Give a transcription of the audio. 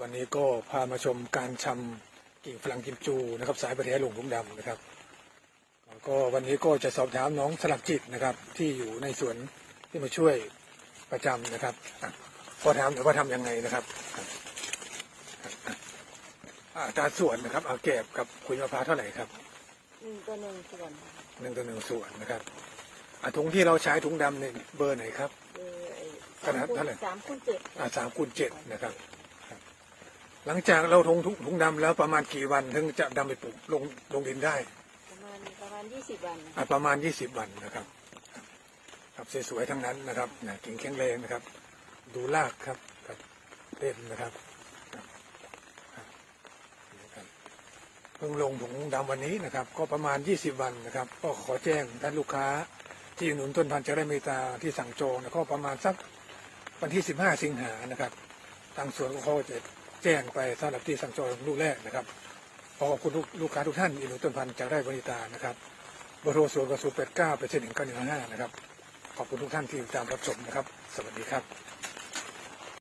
วันนี้ก็พามาชมการชำกิ่งฝรั่งกิมจูนะครับ สายประแท้หลวงลุงดำนะครับ ก็วันนี้ก็จะสอบถามน้องสลักจิตนะครับ ที่อยู่ในสวนที่มาช่วยประจำนะครับอะพอถามหน่อยว่าทำยังไงนะครับอะอะอะอัตราส่วนนะครับเอาแกบกับขุยมะพร้าวเท่าไหร่ครับหนึ่งตัวหนึ่งส่วนหนึ่งต่อหนึ่งส่วนนะครับอะถุงที่เราใช้ถุงดำเนี่ยเบอร์ไหนครับคือไอ้ขนาดเท่าไหร่สามคูณเจ็ดอ่าสามคูณเจ็ดนะครับครับ หลังจากเราทงถุงถุงดำแล้วประมาณกี่วันถึงจะดำไปปลูกลงลงดินได้ ประมาณประมาณยี่สิบวัน อ่าประมาณยี่สิบวันนะครับครับ ครับสวยๆทั้งนั้นนะครับนะกิ่งแข็งแรงนะครับ ดูรากครับครับเด่นนะครับครับครับนี่ครับเพิ่งลงถุงดำวันนี้นะครับ ก็ประมาณยี่สิบวันนะครับ ก็ขอแจ้งท่านลูกค้าที่อุดหนุนต้นพันธุ์จะได้เมตตาที่สั่งจองนะก็ประมาณสักวันที่สิบห้าสิงหานะครับทางสวนก็เขาจะ แจ้งไปสำหรับที่สั่งจองลูกแรกนะครับขอขอบคุณลูกลูกค้าทุกท่านอินุต้นพันธ์จากได้บริตานะครับเบอร์โทรศูนย์กับศูนย์แปดเก้าเป็นเจ็ดหนึ่งเก้าหนึ่งห้านะครับ ขอบคุณทุกท่านที่ติดตามรับชมนะครับ สวัสดีครับ